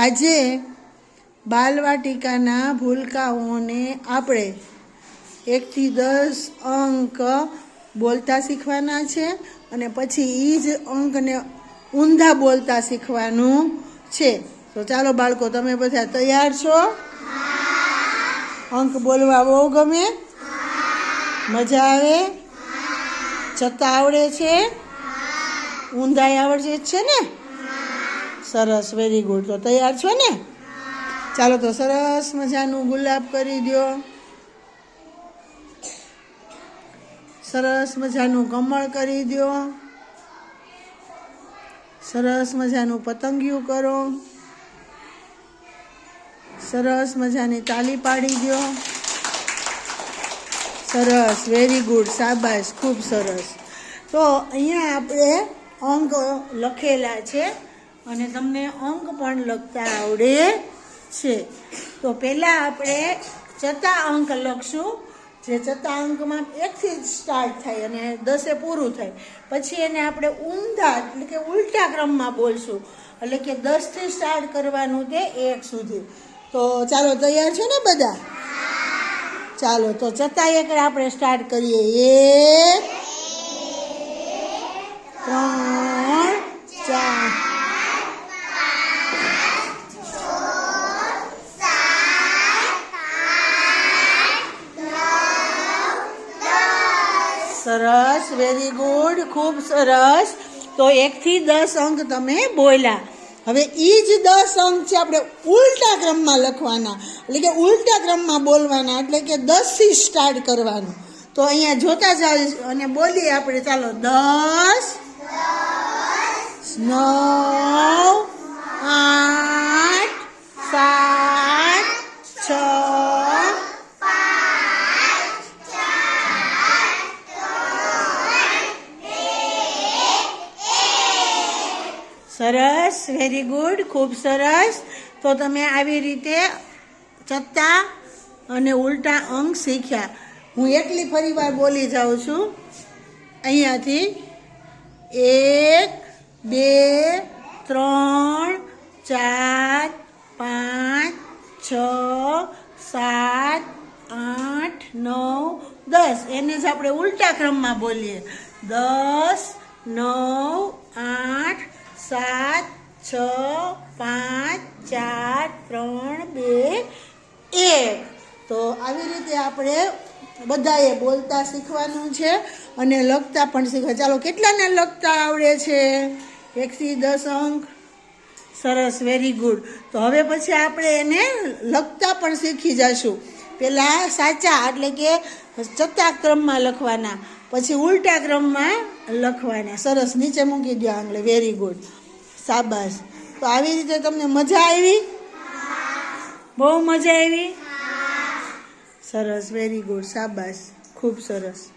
આજે બાલવાટિકાના ભૂલકાઓને આપણે એકથી દસ અંક બોલતા શીખવાના છે અને પછી એ જ અંકને ઊંધા બોલતા શીખવાનું છે. તો ચાલો બાળકો, તમે બધા તૈયાર છો? અંક બોલવા બહુ ગમે? મજા આવે? છતાં આવડે છે? ઊંધાઈ આવડે છે ને? સરસ વેરી ગુડ તો તૈયાર છો ને? ચાલો તો સરસ મજાનું ગુલાબ કરી દો સરસ મજાનું કમળ કરી દો સરસ મજાનું પતંગિયું કરો. સરસ મજાની તાલી પાડી દો સરસ વેરી ગુડ સાબાશ ખૂબ સરસ. તો અહીંયા આપણે અંક લખેલા છે. અને તમને અંક પણ લખતા આવડે છે. તો પહેલાં આપણે ચતા અંક લખશું. જે ચતા અંકમાં એકથી જ સ્ટાર્ટ થાય અને દસે પૂરું થાય. પછી એને આપણે ઊંધા એટલે કે ઉલટા ક્રમમાં બોલશું. એટલે કે દસથી સ્ટાર્ટ કરવાનું તે એક સુધી. તો ચાલો, તૈયાર છો ને બધા? ચાલો, તો ચતા એક આપણે સ્ટાર્ટ કરીએ. એક ત્રણ ચાર સરસ વેરી ગુડ ખૂબ સરસ. તો એકથી દસ અંક તમે બોલ્યા. હવે એ જ દસ અંક છે આપણે ઉલટા ક્રમમાં લખવાના. એટલે કે ઉલટા ક્રમમાં બોલવાના, એટલે કે દસથી સ્ટાર્ટ કરવાનું. તો અહીંયા જોતા જાય અને બોલીએ આપણે. ચાલો, દસ નવ સરસ વેરી ગુડ ખૂબ સરસ. તો તમે આવી રીતે ચત્તા અને ઉલટા અંક શીખ્યા. હું એટલી ફરી વાર બોલી જાઉં છું. અહીંયાથી એક, બે, ત્રણ, ચાર, પાંચ, છ, સાત, આઠ, નવ, દસ. એને જ આપણે ઉલટા ક્રમમાં બોલીએ. દસ, નવ, આઠ સાત, છ, પાંચ, ચાર, ત્રણ, બે, એક. તો આવી રીતે આપણે બધાએ બોલતા શીખવાનું છે અને લખતા પણ શીખવા. ચાલો, કેટલાને લખતા આવડે છે? એકથી દસ અંક? સરસ વેરી ગુડ તો હવે પછી આપણે એને લખતા પણ શીખી જશું. પહેલાં સાચા, એટલે કે ચત્તા ક્રમમાં લખવાના. પછી ઉલટા ક્રમમાં લખવાના. સરસ, નીચે મૂકી દો આંગળે. વેરી ગુડ શાબાશ. તો આવી રીતે તમને મજા આવી? બહુ મજા આવી? સરસ વેરી ગુડ શાબાશ. ખૂબ સરસ.